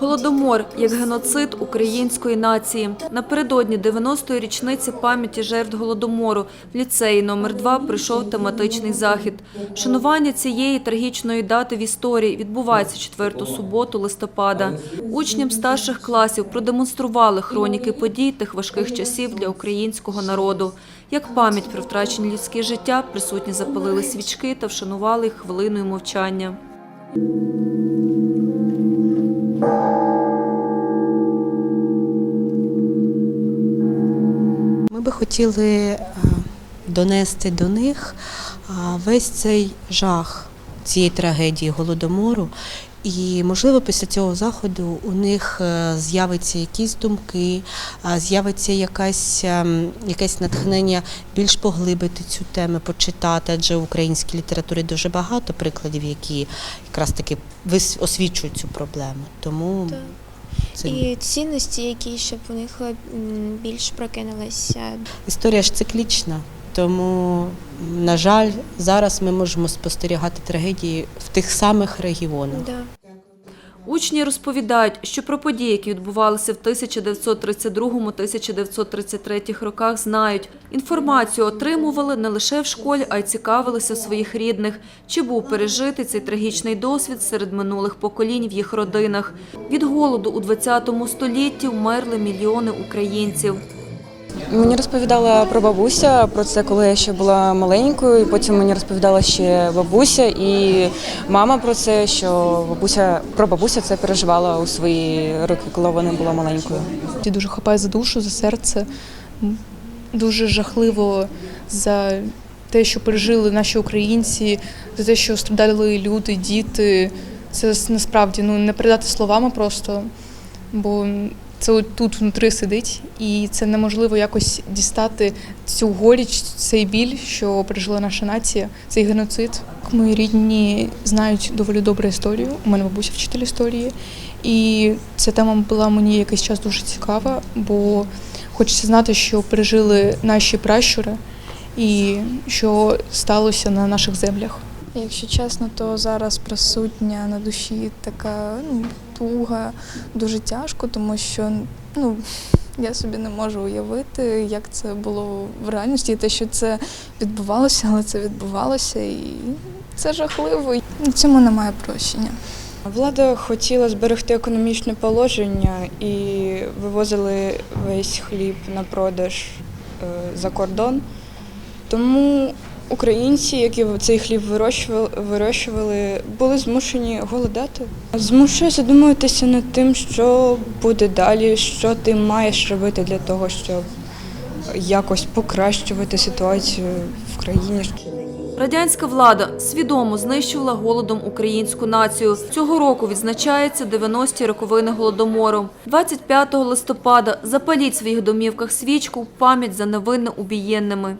Голодомор як геноцид української нації. Напередодні 90-ї річниці пам'яті жертв голодомору в ліцеї номер 2 прийшов тематичний захід. Шанування цієї трагічної дати в історії відбувається четверту суботу листопада. Учням старших класів продемонстрували хроніки подій тих важких часів для українського народу. Як пам'ять про втрачені людські життя, присутні запалили свічки та вшанували їх хвилиною мовчання. Би хотіли е, донести до них е, весь цей жах цієї трагедії голодомору. І, можливо, після цього заходу у них е, з'явиться якісь думки, з'явиться якась, якесь натхнення більш поглибити цю тему, почитати, адже в українській літературі дуже багато прикладів, які якраз таки освічують цю проблему. Тому І цінності, які щоб у них більш прокинулися. Історія ж циклічна, тому, на жаль, зараз ми можемо спостерігати трагедії в тих самих регіонах. Да. Учні розповідають, що про події, які відбувалися в 1932-1933 роках, знають. Інформацію отримували не лише в школі, а й цікавилися своїх рідних, чи був пережитий цей трагічний досвід серед минулих поколінь в їх родинах. Від голоду у 20 столітті вмерли мільйони українців. Мені розповідала про бабуся про це, коли я ще була маленькою. І потім мені розповідала ще бабуся і мама про це, що бабуся про бабуся це переживала у свої роки, коли вона була маленькою. Ті дуже хапає за душу, за серце. Дуже жахливо за те, що пережили наші українці, за те, що страждали люди, діти. Це насправді ну, не передати словами просто, бо це тут внутри сидить, і це неможливо якось дістати цю горіч, цей біль, що пережила наша нація, цей геноцид. Мої рідні знають доволі добру історію. У мене бабуся вчитель історії. І ця тема була мені якийсь час дуже цікава, бо хочеться знати, що пережили наші пращури і що сталося на наших землях. Якщо чесно, то зараз присутня на душі така ну, туга, дуже тяжко, тому що ну, я собі не можу уявити, як це було в реальності, і те, що це відбувалося, але це відбувалося, і це жахливо. Цьому немає прощення. Влада хотіла зберегти економічне положення і вивозили весь хліб на продаж е, за кордон. Тому українці, які цей хліб вирощували, вирощували, були змушені голодати. Змушує задумуватися над тим, що буде далі, що ти маєш робити для того, щоб якось покращувати ситуацію в країні. Радянська влада свідомо знищувала голодом українську націю. Цього року відзначається 90-ті роковини голодомору. 25 листопада запаліть в своїх домівках свічку в пам'ять за невинно убієнними.